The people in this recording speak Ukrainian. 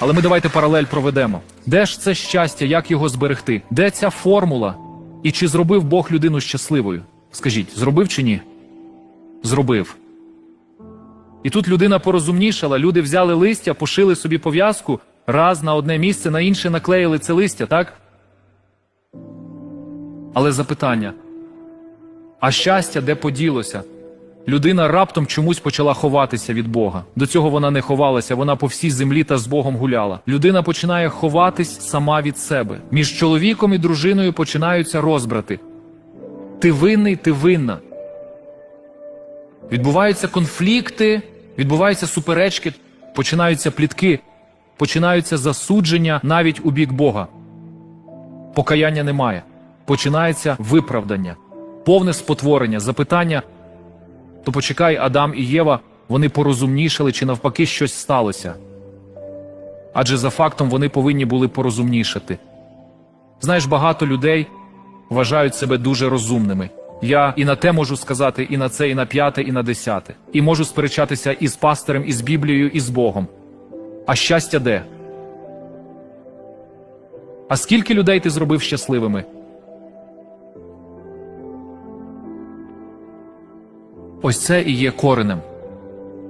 Але ми давайте паралель проведемо. Де ж це щастя, як його зберегти? Де ця формула? І чи зробив Бог людину щасливою? Скажіть, зробив чи ні? Зробив. І тут людина порозумнішала, люди взяли листя, пошили собі пов'язку, раз на одне місце, на інше наклеїли це листя, так? Але запитання: а щастя де поділося? Людина раптом чомусь почала ховатися від Бога. До цього вона не ховалася, вона по всій землі та з Богом гуляла. Людина починає ховатись сама від себе. Між чоловіком і дружиною починаються розбрати. Ти винний, ти винна. Відбуваються конфлікти, відбуваються суперечки, починаються плітки, починаються засудження навіть у бік Бога. Покаяння немає. Починається виправдання, повне спотворення, запитання. То почекай, Адам і Єва, вони порозумнішали, чи навпаки щось сталося. Адже за фактом вони повинні були порозумнішати. Знаєш, багато людей вважають себе дуже розумними. Я і на те можу сказати, і на це, і на п'яте, і на десяте. І можу сперечатися і з пастирем, і з Біблією, і з Богом. А щастя де? А скільки людей ти зробив щасливими? Ось це і є коренем.